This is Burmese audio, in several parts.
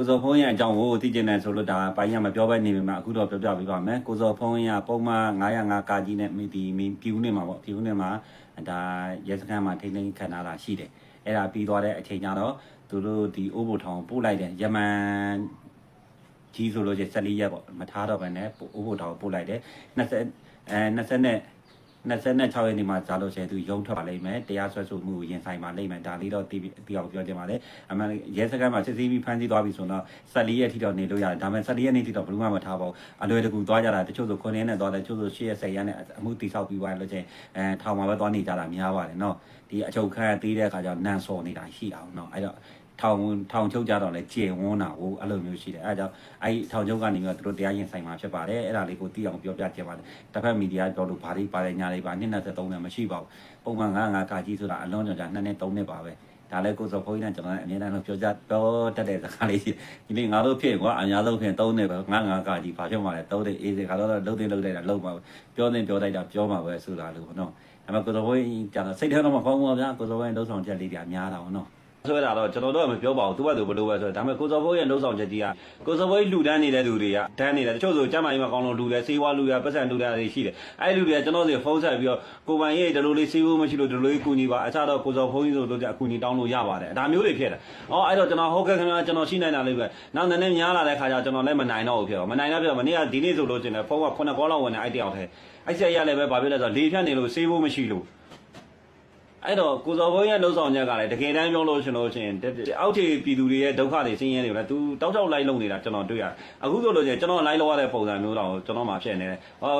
ကိုစောဖုံးရဲ့အကြောင်းကိုသိကျင်တယ်ဆိုလို့ဒါပိုင်းရမပြောဘဲနေပြီမှာအခုတော့ပြောပြပေးပါမယ်ကိုစောဖုံးရပုံမှန်905ကာကြီးနဲ့မိဒီမင်းပြူနေမှာပေါ့ပြူနေမှာဒါရဲစခန်းမှာထိန်းသိမ်းခံထားတာရှိတယ်အဲ့ဒါပြီးသွားတဲ့အချိန်ကျတော့သူတို့ဒီအိုးဘိုထောင်ပို့လိုက်တယ်ယမန်ကြီးဆိုလို့ချင်း14ရက်ပေါ့မထားတော့ဘဲနဲ့အိုးဘိုထောင်ပို့လိုက်တယ်20အဲ20နဲ့ 26ရက်နေ့မှာကြားလို့ရှိရင်သူရုံးထွက်ပါလိမ့်မယ်တရားစွဲဆိုမှုကိုရင်ဆိုင်ပါလိမ့်မယ်ဒါလေးတော့တိတိအောင်ပြောချင်ပါတယ်အမှန်ရဲစခန်းမှာစစ်ဆေးပြီးဖမ်းဆီးသွားပြီဆိုတော့14ရက်ထိတော့နေလို့ရတယ်ဒါပေမဲ့14ရက်နေ့ထိတော့ဘယ်သူမှမထားပါဘူးအလွယ်တကူသွားကြတာတချို့ဆို9ရက်နဲ့သွားတယ်တချို့ဆို10ရက်10ရက်နဲ့အမှုတိဆောက်ပြီးသွားလို့ချင်းအဲထောင်မှာပဲသွားနေကြတာများပါတယ်နော်ဒီအချုပ်ခန်းသေးတဲ့အခါကျတော့နန်စော်နေတာရှိအောင်နော်အဲ့တော့ ထောင်ထောင်ချုပ်ကြတော့လေကျေဝန်းတာဟိုအဲ့လိုမျိုးရှိတယ်အဲဒါကြောင့်အဲ့ဒီထောင်ချုပ်ကနေပြီးတော့သူတို့တရားရင်ဆိုင်မှာဖြစ်ပါတယ်အဲ့ဒါလေးကိုသိအောင်ပြောပြချင်ပါတယ်တစ်ဖက်မီဒီယာပြောလို့ဘာတွေပါတယ်ညာတွေပါနှစ်23နဲ့မရှိပါဘူးပုံမှန်95ကာကြီးဆိုတာအလုံးကြောင့်ကြာ2နဲ့3နဲ့ပါပဲဒါလည်းကိုစောဖိုးကြီးနဲ့ကျွန်တော်လည်းအမြဲတမ်းလို့ပြောကြပြောတတ်တဲ့စကားလေးရှိဒီနေ့ငါတို့ဖြစ်ကွာအများဆုံးဖြစ်3နဲ့ပဲ95ကာကြီးဘာဖြစ်မှလဲ3နဲ့အေးစခါတော့လှုပ်သိလှုပ်လိုက်တာလှုပ်ပါပြောသိပြောလိုက်တာပြောမှာပဲဆိုတာလို့ပေါ့နော်ဒါပေမဲ့ကိုစောဖိုးကြီးကျတော့စိတ်ထဲတော့မကောင်းဘူးဗျာကိုစောဖိုးကြီးလှုပ်ဆောင်ချက်လေးတွေအများတာပေါ့နော် ဆွဲတာတော့ကျွန်တော်တို့ကမပြောပါဘူးသူ့ဘက်သူဘလို့ပဲဆိုဒါပေမဲ့ကိုစောဖိုးရဲ့လှုပ်ဆောင်ချက်ကြီးကကိုစောဖိုးလှူဒန်းနေတဲ့သူတွေကဒန်းနေတယ်တချို့ဆိုကျမ်းမာရေးမှာကောင်းလို့လှူတယ်စေးဝါလှူတယ်ပတ်စံလှူတယ်တွေရှိတယ်အဲ့လူတွေကကျွန်တော်စီဖုန်းဆက်ပြီးတော့ကိုပိုင်ရဲ့ဒီလိုလေးစေးဖို့မရှိလို့ဒီလိုလေးကူညီပါအခြားတော့ကိုစောဖိုးကြီးဆိုလို့ကြအကူညီတောင်းလို့ရပါတယ်ဒါမျိုးတွေဖြစ်တယ်အော်အဲ့တော့ကျွန်တော်ဟုတ်ကဲ့ခင်ဗျာကျွန်တော်ရှိနိုင်တာလေးပဲနောက်နည်းနည်းများလာတဲ့ခါကျကျွန်တော်လည်းမနိုင်တော့ဘူးဖြစ်တော့မနိုင်တော့ဖြစ်တော့မနေ့ကဒီနေ့ဆိုလို့ကျင်တယ်ဖုန်းက9ကောလောက်ဝင်နေအဲ့တယောက်ထဲအဲ့ဆက်ရလည်းပဲဘာဖြစ်လဲဆိုတော့လေဖြတ်နေလို့စေးဖို့မရှိလို့ အဲ့တော့ကိုစော်ဘုန်းရဲ့လှုပ်ဆောင်ချက်ကလည်းတကယ်တမ်းပြောလို့ရှင်လို့ရှင်အောက်ခြေပြည်သူတွေရဲ့ဒုက္ခတွေဆင်းရဲတွေလည်းသူတောက်တောက်လိုက်လုံနေတာကျွန်တော်တွေ့ရတယ်အခုဆိုလို့ချင်းကျွန်တော်လိုက်လောက်ရတဲ့ပုံစံမျိုးတော့ကျွန်တော်မှဖြစ်နေတယ်ဟို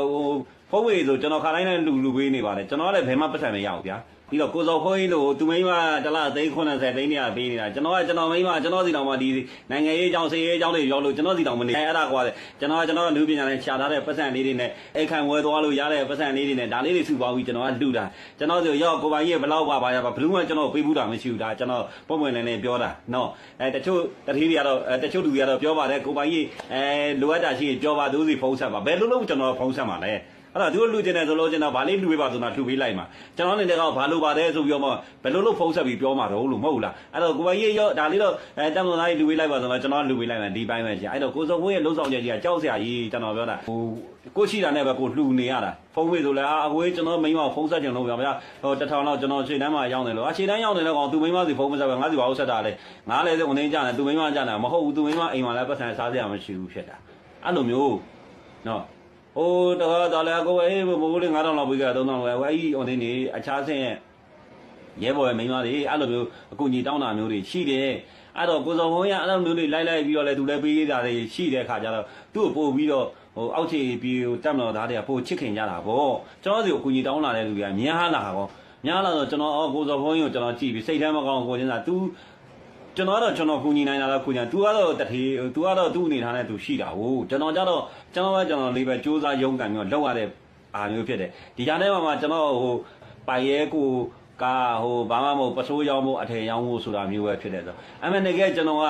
ဖုန်းဝေဆိုကျွန်တော်ခါတိုင်းနဲ့လူလူပေးနေပါတယ်ကျွန်တော်လည်းဘယ်မှပတ်စံမရဘူးဗျာ ပြီးတော့ကိုစော်ခွင်းကြီးလို့သူမိန်းမတစ်လသိန်း80သိန်းနေရပေးနေတာကျွန်တော်ကကျွန်တော်မိန်းမကျွန်တော်စီတောင်မှဒီနိုင်ငံရေးအကြောင်းစီရေးအကြောင်းတွေပြောလို့ကျွန်တော်စီတောင်မနေအဲ့ဒါကွာကျွန်တော်ကကျွန်တော်လူပညာနဲ့ရှာထားတဲ့ပတ်စံလေးတွေနဲ့အိတ်ခံဝဲသွားလို့ရတဲ့ပတ်စံလေးတွေနဲ့ဒါလေးတွေစုပေါင်းပြီးကျွန်တော်ကလူတာကျွန်တော်ဆိုရောကိုပိုင်ကြီးဘလောက်ပါပါရပါဘလူးမှကျွန်တော်ပေးဘူးတာမရှိဘူးဒါကျွန်တော်ပုံမှန်လည်းနဲ့ပြောတာနော်အဲတချို့တတိတွေကတော့တချို့လူတွေကတော့ပြောပါတယ်ကိုပိုင်ကြီးအဲလိုအပ်တာရှိရင်ပြောပါသူစီဖုန်းဆက်ပါဘယ်လိုလုပ်ကျွန်တော်ဖုန်းဆက်မှာလဲ အဲ့ဒါသူတို့လူကျင်တယ်ဆိုလို့ကျင်တော့ဗာလေးလူပေးပါဆိုတော့လူပေးလိုက်မှာကျွန်တော်အနေနဲ့ကဘာလို့ပါတယ်ဆိုပြီးတော့မှဘယ်လိုလုပ်ဖုံးဆက်ပြီးပြောမှာတော့လို့မဟုတ်လားအဲ့တော့ကိုမကြီးရောဒါလေးတော့အဲတမန်သားကြီးလူပေးလိုက်ပါဆိုတော့ကျွန်တော်လူပေးလိုက်မှာဒီပိုင်းပဲကြာအဲ့တော့ကိုစောဘိုးရဲ့လှုပ်ဆောင်ချက်ကြီးကကြောက်စရာကြီးကျွန်တော်ပြောတာဟိုကိုရှိတာနဲ့ပဲကိုလှူနေရတာဖုံးပေးဆိုလဲအာအကိုကြီးကျွန်တော်မိန်းမဖုံးဆက်ကြလို့ဗျာဗျာဟိုတထောင်လောက်ကျွန်တော်ခြေတန်းမှာရောက်နေလို့အခြေတန်းရောက်နေတော့ကောင်သူမိန်းမစီဖုံးမဆက်ပဲငါစီဘာလို့ဆက်တာလဲငါလည်းစဝင်နေကြတယ်သူမိန်းမကြတယ်မဟုတ်ဘူးသူမိန်းမအိမ်မှာလည်းပတ်စံစားစရာမရှိဘူးဖြစ်တာအဲ့လိုမျိုးနော် ဟိုတော့တော်လည်းကိုယ်အေးမိုးလေး9000လောက်ပေးကြ3000လောက်ပဲအဲ့ဒီဟိုနေနေအခြားဆင်းရဲ့ရဲဘော်ရဲ့မိန်းမတွေအဲ့လိုမျိုးအကူကြီးတောင်းတာမျိုးတွေရှိတယ်အဲ့တော့ကိုစော်ဘုံရအဲ့လိုမျိုးတွေလိုက်လိုက်ပြီးတော့လဲသူလည်းပေးတာတွေရှိတဲ့ခါကျတော့သူ့ကိုပို့ပြီးတော့ဟိုအောက်ခြေပြီးတက်မတော်သားတွေကပို့ချစ်ခင်ကြတာပေါ့ကျွန်တော်စီကိုအကူကြီးတောင်းလာတဲ့လူတွေကများလာကောများလာတော့ကျွန်တော်အော်ကိုစော်ဘုံကိုကျွန်တော်ကြည့်ပြီးစိတ်ထဲမကောင်းကိုချင်းစာ तू ကျွန်တော်ကတော့ကျွန်တော်ကူညီနိုင်တာတော့ကူညီ तू ကတော့တထေ तू ကတော့သူ့အနေထားနဲ့ तू ရှိတာဟုတ်ကျွန်တော်ကြတော့ကျွန်တော်ကကျွန်တော်လေးပဲစူးစမ်းရုန်းကန်ပြီးတော့လောက်ရတဲ့အားမျိုးဖြစ်တယ်ဒီကြားထဲမှာမှကျွန်တော်ဟိုပိုင်ရဲကိုကဟိုဘာမှမဟုတ်ပစိုးရောင်းဖို့အထည်ရောင်းဖို့ဆိုတာမျိုးပဲဖြစ်တယ်ဆိုအမှန်တကယ်ကျွန်တော်က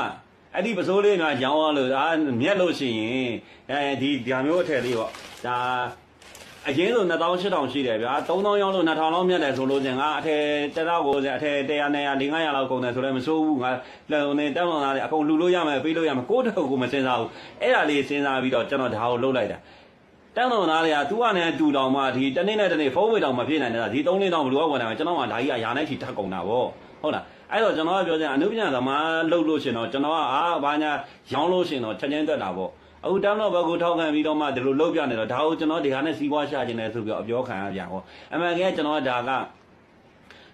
အဲ့ဒီပစိုးလေးများရောင်းရလို့အာမြက်လို့ရှိရင်အဲဒီဒါမျိုးအထည်လေးပေါ့ဒါ အရင်ဆို2800ရှိတယ်ဗျာ3000ရောင်းလို့2000လောက်မြတ်တယ်ဆိုလို့ချင်းငါအထည်တက်တော့ကိုအထည်100 200 500လောက်ကုန်တယ်ဆိုလည်းမစိုးဘူးငါလုံနေတက်မှန်သားတွေအကုန်လှူလို့ရမယ်ပေးလို့ရမယ်ကိုယ့်တစ်ခုကိုမစင်စားဘူးအဲ့ဒါလေးစဉ်းစားပြီးတော့ကျွန်တော်ဒါကိုလှုပ်လိုက်တာတန်းတော်သားတွေကသူ့အနေနဲ့တူတောင်မှဒီတနေ့နဲ့တနေ့ဖုန်းဝေတောင်မဖြစ်နိုင်တာဒီ3လေးတောင်ဘယ်လိုဝင်နိုင်မလဲကျွန်တော်ကဒါကြီးကယာနဲ့ချီထပ်ကုန်တာဗောဟုတ်လားအဲ့တော့ကျွန်တော်ကပြောချင်အနုပညာသမားလှုပ်လို့ရှင်တော့ကျွန်တော်ကအာဘာညာရောင်းလို့ရှင်တော့ချက်ချင်းတက်တာဗော အခုတန်းတော်ဘက်ကိုထောက်ခံပြီးတော့မှဒီလိုလှုပ်ပြနေတော့ဒါကိုကျွန်တော်ဒီဟာနဲ့စီးပွားရှာခြင်းနဲ့ဆိုပြီးတော့အပြောခံရပြန်ဟောအမှန်ကဲကျွန်တော်ကဒါက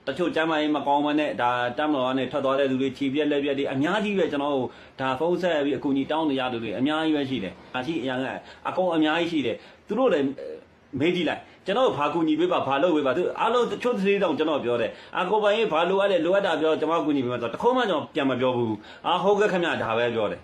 တချို့ကျမ်းမာရေးမကောင်းမနဲ့ဒါတမ်းတော်ကနေထွက်သွားတဲ့လူတွေခြေပြက်လက်ပြက်တွေအများကြီးပဲကျွန်တော်တို့ဒါဖုန်းဆက်ပြီးအကူအညီတောင်းနေရတဲ့လူတွေအများကြီးပဲရှိတယ်။အရှိအရာကအကောင်အများကြီးရှိတယ်။သူတို့လည်းမေးကြည့်လိုက်ကျွန်တော်ဘာကူညီပေးပါဘာလုပ်ပေးပါသူအားလုံးတချို့သေးတောင်ကျွန်တော်ပြောတယ်အာကိုပိုင်ရေးဘာလိုအပ်လဲလိုအပ်တာပြောကျွန်တော်ကူညီပေးပါဆိုတခုံးမှကျွန်တော်ပြန်မပြောဘူးအာဟုတ်ကဲ့ခင်ဗျဒါပဲပြောတယ်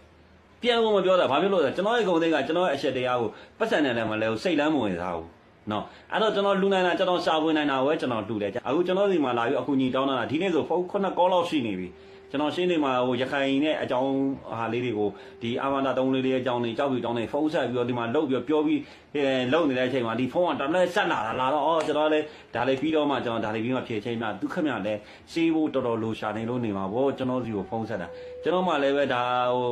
ပြန်ဖို့မပြောတာဘာဖြစ်လို့လဲကျွန်တော်ရဲ့ဂုံသိန်းကကျွန်တော်ရဲ့အချက်တရားကိုပတ်စံနဲ့လည်းမလဲဘူးစိတ်လမ်းမဝင်စားဘူးနော်အဲ့တော့ကျွန်တော်လူနိုင်တာကျွန်တော်ရှာဖွေနိုင်တာဝဲကျွန်တော်လှူတယ်အခုကျွန်တော်ဒီမှာလာပြီးအခုညီတောင်းတာဒီနေ့ဆိုဖုန်းခုနှစ်ကောလောက်ရှိနေပြီကျွန်တော်ရှင်းနေမှာဟိုရခိုင်နဲ့အကြောင်းဟာလေးတွေကိုဒီအာမန္တာတုံးလေးတွေအကြောင်းတွေကြောက်ပြီးတောင်းနေဖုန်းဆက်ပြီးတော့ဒီမှာလုတ်ပြီးပြောပြီးအဲလုတ်နေတဲ့အချိန်မှာဒီဖုန်းကတလဲဆက်လာတာလာတော့အော်ကျွန်တော်လည်းဒါလေးပြီးတော့မှကျွန်တော်ဒါလေးပြီးမှဖြည့်ချင်းမှဒုက္ခမြလည်းစေးဖို့တော်တော်လိုရှာနေလို့နေမှာဗောကျွန်တော်စီကိုဖုန်းဆက်တာကျွန်တော်မှလည်းပဲဒါဟို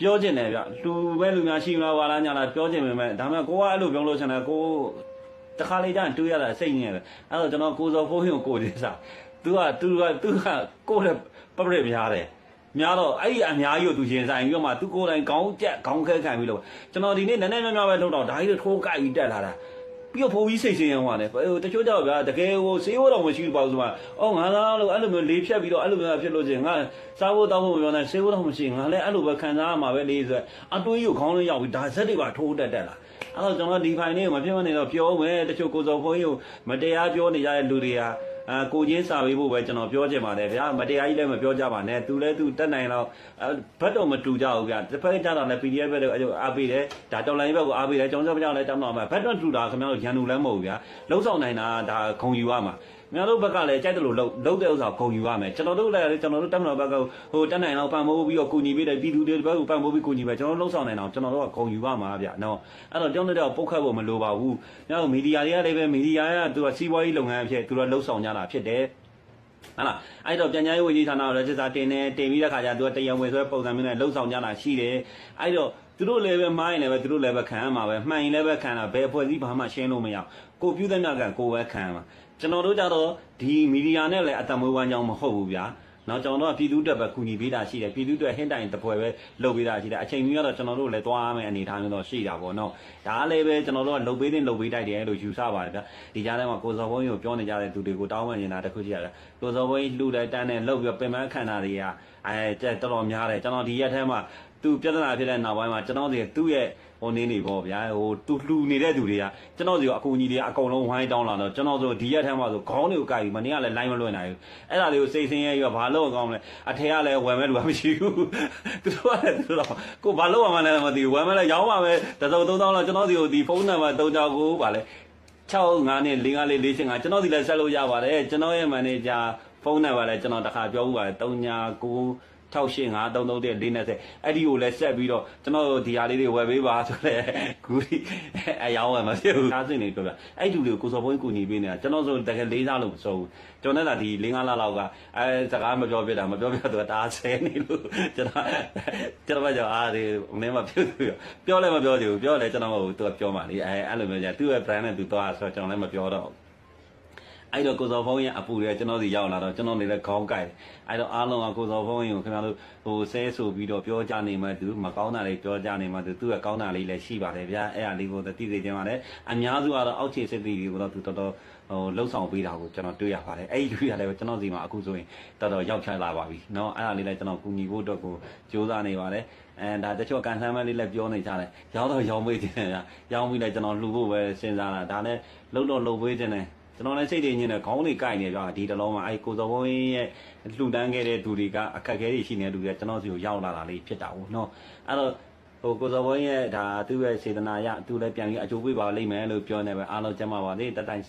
ပြောချင်တယ်ဗျလူပဲလူများရှိမလားဝါလားညာလားပြောချင်ပေမဲ့ဒါမှကိုကအဲ့လိုပြောလို့ချင်တယ်ကိုတခါလေကျရင်တွေးရတာစိတ်ညစ်တယ်အဲ့တော့ကျွန်တော်ကိုစောဖုန်းကိုကိုဒီစား तू က तू က तू ကကိုတဲ့ပပရများတယ်များတော့အဲ့ဒီအများကြီးကို तू ရင်ဆိုင်ပြီးတော့မှ तू ကိုယ်တိုင်ခေါင်းကြက်ခေါင်းခဲခံပြီးလို့ကျွန်တော်ဒီနေ့နည်းနည်းများများပဲထုတ်တော့ဒါကြီးထိုးကြိုက်ပြီးတက်လာတာ ပြီးတော့ဖိုးကြီးစိတ်ဆင်းရဲသွားတယ်ဟိုတချို့ကြောက်ဗျာတကယ်ဟိုဆေးဝတော့မရှိဘူးပေါ့ဆိုမှအော်ငါသားလို့အဲ့လိုမျိုးလေးဖြတ်ပြီးတော့အဲ့လိုမျိုးဖြစ်လို့ချင်းငါစားဖို့တောက်ဖို့မပြောနဲ့ဆေးဝတော့မရှိငါလည်းအဲ့လိုပဲခံစားရမှာပဲလေးဆိုအတွေးကိုခေါင်းလေးရောက်ပြီးဒါဇက်တွေပါထိုးတက်တက်လာအဲ့တော့ကျွန်တော်ဒီဖိုင်လေးကိုမဖြစ်မနေတော့ပြောမယ်တချို့ကိုစော်ဖိုးကြီးကိုမတရားပြောနေကြတဲ့လူတွေက အာကိုချင်းစာပေးဖို့ပဲကျွန်တော်ပြောချင်ပါတယ်ဗျာမတရားကြီးလည်းမပြောကြပါနဲ့သူလည်းသူတက်နိုင်တော့ဘတ်တော့မတူကြဘူးဗျာတစ်ဖက်ကြတော့လည်း PDF ပဲလို့အားပေးတယ်ဒါတော်လိုင်းဘက်ကိုအားပေးတယ်ကျောင်းစောပြောင်းလည်းတောင်းတော့မှာဘတ်တော့တူတာခင်ဗျားတို့ရန်သူလည်းမဟုတ်ဘူးဗျာလုံးဆောင်နိုင်တာဒါဂုံယူရမှာ များတို့ဘက်ကလည်းကြိုက်တယ်လို့လုံးလုံးတဲ့ဥစ္စာဂုံယူရမယ်ကျွန်တော်တို့လည်းကျွန်တော်တို့တက်မတော်ဘက်ကဟိုတက်နိုင်တော့ပံ့ပိုးပြီးတော့ကူညီပေးတယ်ပြည်သူတွေဘက်ကိုပံ့ပိုးပြီးကူညီပေးကျွန်တော်တို့လုံးဆောင်နိုင်အောင်ကျွန်တော်တို့ကဂုံယူရမှာဗျာနော်အဲ့တော့ကျောင်းတို့တော့ပုတ်ခတ်ဖို့မလိုပါဘူးများတို့မီဒီယာတွေကလည်းပဲမီဒီယာကသူကစီးပွားရေးလုပ်ငန်းအဖြစ်သူကလုံးဆောင်ကြတာဖြစ်တယ်ဟုတ်လားအဲ့တော့ပြန်ကြားရေးဝန်ကြီးဌာနကလည်းစစ်စားတင်နေတင်ပြီးတဲ့ခါကျသူကတရားဝင်ဆိုတဲ့ပုံစံမျိုးနဲ့လှုပ်ဆောင်ကြတာရှိတယ်အဲ့တော့သူတို့လည်းပဲမှားရင်လည်းပဲသူတို့လည်းပဲခံရမှာပဲမှန်ရင်လည်းပဲခံတာဘယ်အဖွဲ့အစည်းဘာမှရှင်းလို့မရအောင်ကိုပြုတဲ့မြတ်ကကိုပဲခံရမှာ ကျွန်တော်တို့ကြတော့ဒီမီဒီယာနဲ့လည်းအတမွေးဝမ်းကြောင်းမဟုတ်ဘူးဗျာနောက်ကျွန်တော်တို့ကပြည်သူ့တက်ပဲကူညီပေးတာရှိတယ်ပြည်သူ့တက်ဟင်းတိုင်တပွဲပဲလုပ်ပေးတာရှိတယ်အချိန်ကြီးကတော့ကျွန်တော်တို့လည်းသွားမယ်အနေထားမျိုးတော့ရှိတာပေါ့နော်ဒါလည်းပဲကျွန်တော်တို့ကလုပ်ပေးတဲ့လုပ်ပေးတိုက်တယ်လို့ယူဆပါတယ်ဗျဒီကြားထဲမှာကိုစော်ဘုန်းကြီးကိုပြောနေကြတဲ့သူတွေကိုတောင်းပန်နေတာတခုရှိရတယ်ကိုစော်ဘုန်းကြီးလှူတယ်တန်းတယ်လှုပ်ပြီးပင်ပန်းခံတာတွေကအဲတော်တော်များတယ်ကျွန်တော်ဒီရက်ထဲမှာသူပြဿနာဖြစ်တဲ့နောက်ပိုင်းမှာကျွန်တော်ဒီသူ့ရဲ့ ဟိုနေနေပေါ့ဗျာဟိုသူလှူနေတဲ့သူတွေကကျွန်တော်စီကအကူကြီးတွေအကုန်လုံးဝိုင်းတောင်းလာတော့ကျွန်တော်ဆိုဒီရက်ထဲမှာဆိုခေါင်းတွေကိုကိုက်ပြီးမနေ့ကလည်းလိုင်းမလွင့်နိုင်ဘူးအဲ့ဒါလေးကိုစိတ်ဆင်းရဲပြီးဘာလို့အောင်ကောင်းလဲအထက်ကလည်းဝယ်မဲ့လူကမရှိဘူးသူတို့ကလည်းသူတို့ကိုဘာလို့အောင်မလဲမသိဘူးဝယ်မဲ့လည်းရောင်းပါမယ်တစုံ3000လောက်ကျွန်တော်စီကိုဒီဖုန်းနံပါတ်3ကြောက်ကိုဗာလဲ65နဲ့55လေး45ကျွန်တော်ဒီလည်းဆက်လို့ရပါတယ်ကျွန်တော်ရဲ့မန်နေဂျာဖုန်းနံပါတ်လည်းကျွန်တော်တခါပြောဦးပါတယ်39 685331 420အဲ့ဒီကိုလည်းဆက်ပြီးတော့ကျွန်တော်ဒီဟာလေးတွေဝယ်ပေးပါဆိုလဲဂူရီအယောင်းဝယ်မဖြစ်ဘူးအားစင်နေပြောပြအဲ့ဒီတွေကိုကိုစော်ဘုန်းကြီးကူညီပေးနေတာကျွန်တော်ဆိုတကယ်လေးစားလို့မစိုးဘူးကျွန်တော်လည်းဒီ၄၅လလောက်ကအဲစကားမပြောပြတာမပြောပြတော့ဒါဆဲနေလို့ကျွန်တော်ကျွန်တော်ကကြောအားဒီမင်းမပြောဘူးပြောလည်းမပြောသေးဘူးပြောလည်းကျွန်တော်မဟုတ်ဘူးသူကပြောမှလေအဲအဲ့လိုမျိုးじゃသူ့ရဲ့ brand နဲ့သူသွားဆိုတော့ကျွန်တော်လည်းမပြောတော့ဘူး အဲ့တော့ကိုစော်ဖုံးရဲ့အပူတွေကျွန်တော်စီရောက်လာတော့ကျွန်တော်နေလည်းခေါင်းကိုက်အဲ့တော့အားလုံးကကိုစော်ဖုံးရင်ကိုခင်ဗျားတို့ဟိုဆဲဆိုပြီးတော့ပြောကြနေမှသူမကောင်းတာလေးပြောကြနေမှသူသူ့ရဲ့ကောင်းတာလေးလည်းရှိပါတယ်ဗျာအဲ့ဒါလေးကိုသိစေချင်ပါတယ်အများစုကတော့အောက်ခြေစစ်တီတွေကိုတော့သူတော်တော်ဟိုလှုပ်ဆောင်ပေးတာကိုကျွန်တော်တွေ့ရပါတယ်အဲ့ဒီလူတွေကလည်းကျွန်တော်စီမှာအခုဆိုရင်တော်တော်ရောက်ချလာပါပြီเนาะအဲ့ဒါလေးလည်းကျွန်တော်ကူညီဖို့အတွက်ကိုစူးစမ်းနေပါတယ်အဲဒါတချို့ကန်ဆန်းမလေးလည်းပြောနေကြတယ်ရောင်းတော့ရောင်းပေးတယ်ဗျာရောင်းပြီးလည်းကျွန်တော်လှူဖို့ပဲစဉ်းစားတာဒါလည်းလှုပ်တော့လှုပ်ပေးတယ် ကျွန်တော်လည်းစိတ်တွေညင်းတယ်ခေါင်းတွေကိုက်နေကြဒီတလုံးမှာအဲကိုစော်ဘုံရဲ့လှူဒန်းခဲ့တဲ့သူတွေကအခက်အခဲတွေရှိနေတဲ့သူတွေကကျွန်တော်စီကိုရောက်လာတာလေးဖြစ်တာပေါ့နော်အဲ့တော့ဟိုကိုစော်ဘုံရဲ့ဒါသူ့ရဲ့စေတနာရသူလည်းပြန်ပြီးအကျိုးပေးပါလိမ့်မယ်လို့ပြောနေပဲအားလုံးကျမ်းပါပါစေတတိုင်